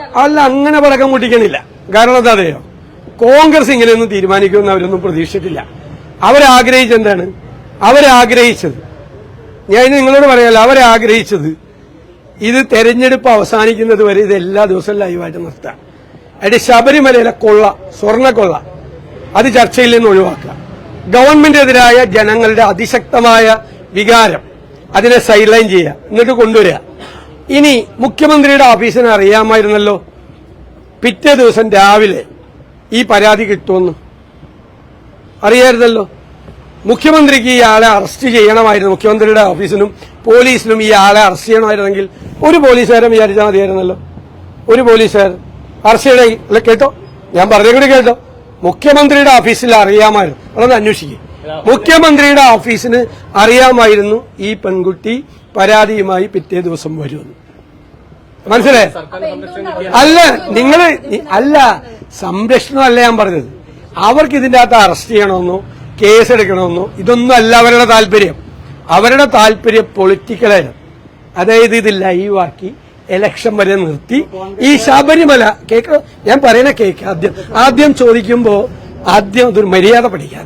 അല്ല അങ്ങനെ പടക്കം പൊട്ടിക്കണില്ല. കാരണം എന്താ അറിയോ? കോൺഗ്രസ് ഇങ്ങനെയൊന്നും തീരുമാനിക്കുമെന്ന് അവരൊന്നും പ്രതീക്ഷിച്ചിട്ടില്ല. അവരാഗ്രഹിച്ചെന്താണ് അവരാഗ്രഹിച്ചത് ഞാൻ നിങ്ങളോട് പറയാലോ അവരാഗ്രഹിച്ചത് ഇത് തെരഞ്ഞെടുപ്പ് അവസാനിക്കുന്നത് വരെ ഇത് എല്ലാ ദിവസവും ലൈവായിട്ട് നിർത്താം. അതിന്റെ ശബരിമലയിലെ കൊള്ള സ്വർണക്കൊള്ള അത് ചർച്ചയിൽ നിന്ന് ഒഴിവാക്കുക. ഗവൺമെന്റിനെതിരായ ജനങ്ങളുടെ അതിശക്തമായ വികാരം അതിനെ സൈഡ് ലൈൻ ചെയ്യുക എന്നിട്ട് കൊണ്ടുവരിക. ഇനി മുഖ്യമന്ത്രിയുടെ ഓഫീസിന് അറിയാമായിരുന്നല്ലോ. പിറ്റേ ദിവസം രാവിലെ ഈ പരാതി കിട്ടുമെന്ന്. അറിയായിരുന്നല്ലോ. മുഖ്യമന്ത്രിക്ക് ആളെ അറസ്റ്റ് ചെയ്യണമായിരുന്നു മുഖ്യമന്ത്രിയുടെ ഓഫീസിനും പോലീസിനും ആളെ അറസ്റ്റ് ചെയ്യണമായിരുന്നെങ്കിൽ ഒരു പോലീസുകാരൻ വിചാരിച്ചാൽ മതിയായിരുന്നല്ലോ. ഒരു പോലീസുകാരൻ. അറസ്റ്റ് ചെയ്യണമെങ്കിൽ അല്ല കേട്ടോ. ഞാൻ പറഞ്ഞ കൂടി കേട്ടോ. മുഖ്യമന്ത്രിയുടെ ഓഫീസിൽ അറിയാമായിരുന്നു. അതൊന്ന് അന്വേഷിക്കും. മുഖ്യമന്ത്രിയുടെ ഓഫീസിന് അറിയാമായിരുന്നു ഈ പെൺകുട്ടി പരാതിയുമായി പിറ്റേ ദിവസം വരുമെന്ന്. മനസ്സിലായോ? അല്ല നിങ്ങൾ അല്ല സംരക്ഷണം അല്ല സംരക്ഷണമല്ല ഞാൻ പറഞ്ഞത്. അവർക്ക് ഇതിന്റെ അകത്ത് അറസ്റ്റ് ചെയ്യണമെന്നോ കേസെടുക്കണമെന്നോ ഇതൊന്നും അല്ല അവരുടെ താല്പര്യം. അവരുടെ താല്പര്യം പൊളിറ്റിക്കലായിരുന്നു അതായത് ഇത് ലൈവാക്കി എലക്ഷൻ വരെ നിർത്തി. ഈ ശബരിമല കേക്ക് ഞാൻ പറയണ കേക്ക് ആദ്യം ആദ്യം ചോദിക്കുമ്പോ ആദ്യം അതൊരു മര്യാദ പഠിക്കാൻ.